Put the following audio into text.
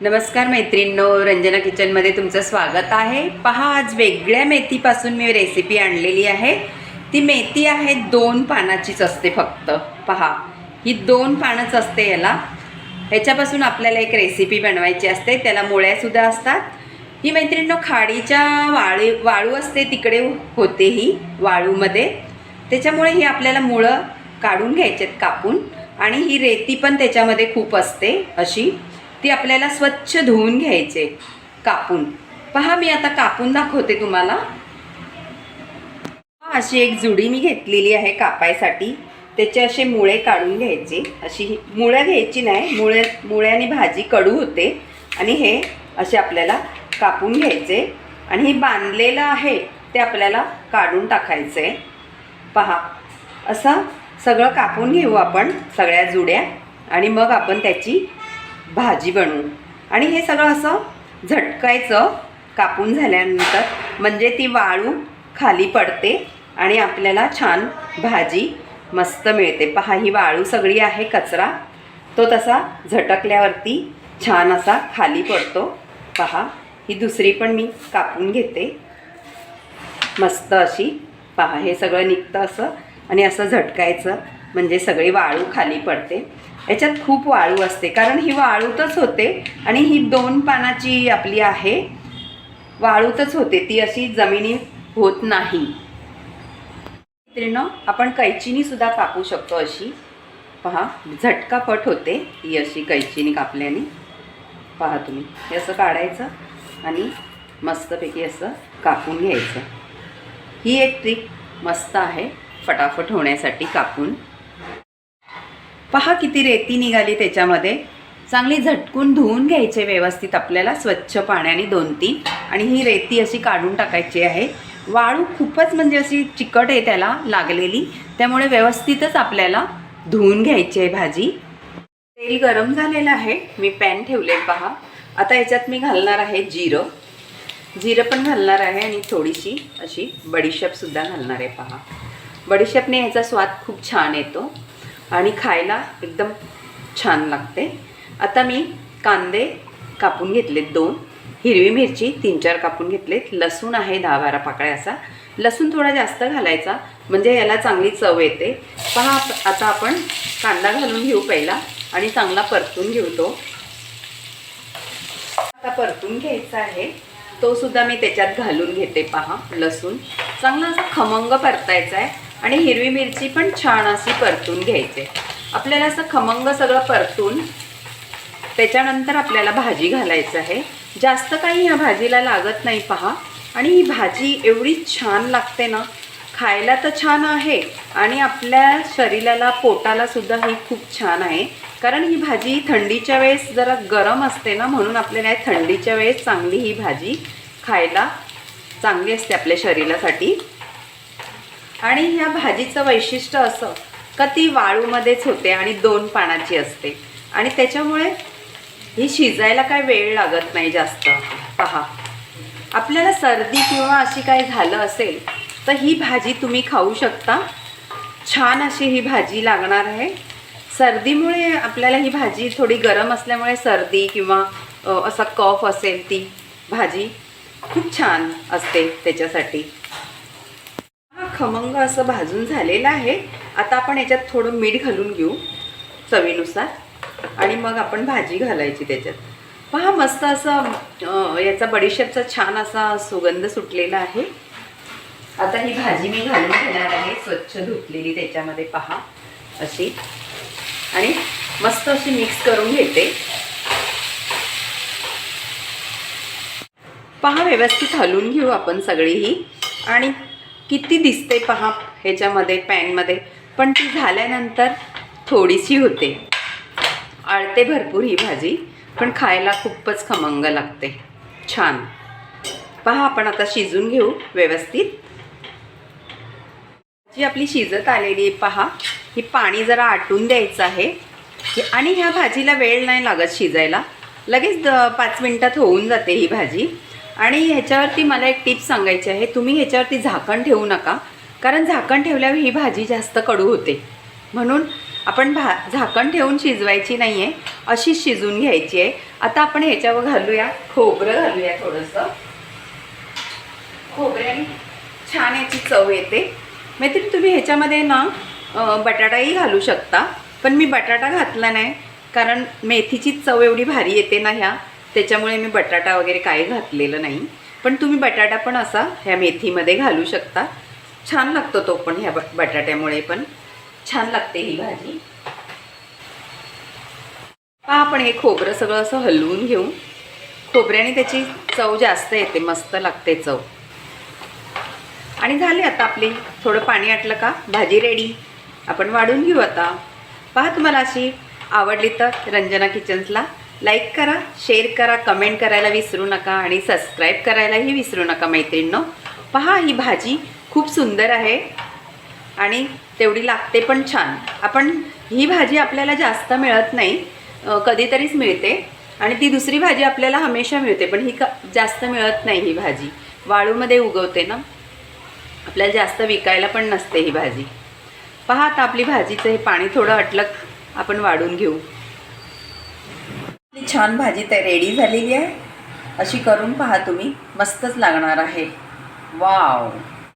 नमस्कार मैत्रिणींनो रंजना किचनमध्ये तुमचं स्वागत आहे. पहा आज वेगळ्या मेथीपासून मी रेसिपी आणलेली आहे. ती मेथी आहे दोन पानाचीच असते फक्त. पहा ही दोन पानंच असते याला. ह्याच्यापासून आपल्याला एक रेसिपी बनवायची असते. त्याला मुळ्यासुद्धा असतात. ही मैत्रिणींनो खाडीच्या वाळू वाळू असते तिकडे होते ही वाळूमध्ये. त्याच्यामुळे ही आपल्याला मुळं काढून घ्यायचे कापून. आणि ही रेती पण त्याच्यामध्ये खूप असते अशी. ती आपल्याला स्वच्छ धुवून घ्यायचे. कापून. पहा मी आता कापून दाखवते तुम्हाला. अशी एक जुडी मी घेतलेली आहे कापायसाठी. त्याचे असे मुळे काढून घ्यायचे. अशी ही- मुळं घ्यायची नाही. मुळे मुळ्याने भाजी कडू होते. आणि हे असे आपल्याला कापून घ्यायचे. आणि हे बांधलेलं आहे ते आपल्याला काढून टाकायचं आहे. पहा असं सगळं कापून घेऊ आपण सगळ्या जुड्या. आणि मग आपण त्याची भाजी बनवू आणि हे सगळं असं झटकायचं कापून झाल्यानंतर म्हणजे ती वाळू खाली पडते आणि आपल्याला छान भाजी मस्त मिळते. पहा ही वाळू सगळी आहे कचरा. तो तसा झटकल्यावरती छान असा खाली पडतो. पहा ही दुसरी पण मी कापून घेते. मस्त अशी. पहा हे सगळं निघतं असं आणि असं झटकायचं म्हणजे सगळी वाळू खाली पडते. याच्यात खूप वाळू असते. कारण ही वाळूतच होते आणि ही दोन पानाची आपली आहे. वाळूतच होते. ती अशी जमिनी होत नाही. मित्रिनं आपण कैचीनी सुद्धा कापू शकतो अशी. पहा झटकापट होते ही अशी कैचीनी कापल्याने. पहा तुम्ही हे असं काढायचं आणि मस्तपैकी असं कापून घ्यायचं. ही एक ट्रिक मस्त आहे फटाफट होण्यासाठी कापून. पहा किती रेती निघाली त्याच्यामध्ये. चांगली झटकून धुवून घ्यायचे व्यवस्थित आपल्याला स्वच्छ पाण्याने दोन तीन. आणि ही रेती अशी काढून टाकायची आहे. वाळू खूपच म्हणजे अशी चिकट आहे त्याला लागलेली. त्यामुळे व्यवस्थितच आपल्याला धुवून घ्यायची आहे भाजी. तेल गरम झालेलं आहे. मी पॅन ठेवले पहा. आता याच्यात मी घालणार आहे जिरं. जिरं पण घालणार आहे आणि थोडीशी अशी बडीशेपसुद्धा घालणार आहे पहा. बडीशेपने ह्याचा स्वाद खूप छान येतो. आणि खायला एकदम छान लागते. आता मी कांदे कापून घेतलेत दोन. हिरवी मिरची तीन चार कापून घेतलेत. लसूण आहे दहा बारा पाकळ्या असा. लसूण थोडा जास्त घालायचा म्हणजे याला चांगली चव येते. पहा आता आपण कांदा घालून घेऊ पहिला आणि चांगला परतून घेऊ तो. आता परतून घ्यायचा आहे. तो सुद्धा मी त्याच्यात घालून घेते पहा लसूण. चांगला असा खमंग परतायचा आहे. आणि हिरवी मिरची पण छान अशी परतून घ्यायचे. आपल्याला असं खमंग सगळं परतून त्याच्यानंतर आपल्याला भाजी घालायचं आहे. जास्त काही ह्या भाजीला लागत नाही पहा. आणि ही भाजी एवढी छान लागते ना खायला तर छान आहे आणि आपल्या शरीराला पोटाला सुद्धा ही खूप छान आहे. कारण ही भाजी थंडीच्या वेळेस जरा गरम असते ना म्हणून आपल्याला थंडीच्या वेळेस चांगली ही भाजी खायला चांगली असते आपल्या शरीरासाठी. आणि ह्या भाजीचं वैशिष्ट्य असं का ती वाळूमध्येच होते आणि दोन पानाची असते. आणि त्याच्यामुळे ही शिजायला काय वेळ लागत नाही जास्त. पहा. आपल्याला सर्दी किंवा अशी काय झालं असेल तर ही भाजी तुम्ही खाऊ शकता. छान अशी ही भाजी लागणार आहे. सर्दीमुळे आपल्याला ही भाजी थोडी गरम असल्यामुळे सर्दी किंवा असं असा कफ असेल ती भाजी खूप छान असते त्याच्यासाठी. खमंग असं भाजून झालेलं आहे. आता आपण याच्यात थोडं मीठ घालून घेऊ चवीनुसार. आणि मग आपण भाजी घालायची त्याच्यात. पहा मस्त असं याचा बडीशेपचा छान असा सुगंध सुटलेला आहे. आता ही भाजी मी घालून घेणार आहे. स्वच्छ धुतलेली त्याच्यामध्ये पहा अशी. आणि मस्त अशी मिक्स करून घेते. पहा व्यवस्थित हलवून घेऊ आपण सगळी ही. आणि किती दिसते पहा ह्याच्यामध्ये पॅनमध्ये. पण ती झाल्यानंतर थोडीशी होते. आळते भरपूर ही भाजी पण खायला खूपच खमंग लागते. छान. पहा आपण आता शिजून घेऊ व्यवस्थित. जी आपली शिजत आलेली आहे पहा ही पाणी जरा आटून द्यायचं आहे. आणि ह्या भाजीला वेळ नाही लागत शिजायला. लगेच द पाच मिनटात होऊन जाते ही भाजी. आणि ह्याच्यावरती मला एक टिप सांगायची आहे. तुम्ही ह्याच्यावरती झाकण ठेवू नका. कारण झाकण ठेवल्यावर ही भाजी जास्त कडू होते. म्हणून आपण भा झाकण ठेवून शिजवायची नाही आहे अशीच शिजून घ्यायची आहे. आता आपण ह्याच्यावर घालूया. खोबरं घालूया थोडंसं. खोबऱ्याने छान याची चव येते. मैत्रीण तुम्ही ह्याच्यामध्ये ना बटाटाही घालू शकता. पण मी बटाटा घातला नाही. कारण मेथीची चव एवढी भारी येते ना ह्या. त्याच्यामुळे मी बटाटा वगैरे काही घातलेलं नाही. पण तुम्ही बटाटा पण असा ह्या मेथीमध्ये घालू शकता. छान लागतो तो पण ह्या बटाट्यामुळे पण. छान लागते ही भाजी. पहा आपण हे खोबरं सगळं असं हलवून घेऊ. खोबऱ्याने त्याची चव जास्त येते मस्त लागते चव. आणि झाले आता आपली थोडं पाणी आटलं का? भाजी रेडी आपण वाढून घेऊ आता. पहा तुम्हाला अशी आवडली तर रंजना किचन्सला लाईक करा शेअर करा कमेंट करायला विसरू नका आणि सबस्क्राईब करायलाही विसरू नका मैत्रिणींनो. पहा ही भाजी खूप सुंदर आहे आणि तेवढी लागते पण छान. आपण ही भाजी आपल्याला जास्त मिळत नाही कधीतरीच मिळते आणि ती दुसरी भाजी आपल्याला हमेशा मिळते पण ही क जास्त मिळत नाही ही भाजी. वाळूमध्ये उगवते ना. आपल्याला जास्त विकायला पण नसते ही भाजी. पहा आता आपली भाजीचं हे पाणी थोडं अटलक आपण वाढून घेऊ. छान भाजी तर रेडी झालेली आहे. अशी करून पहा तुम्ही. मस्तच लागणार आहे. वाव.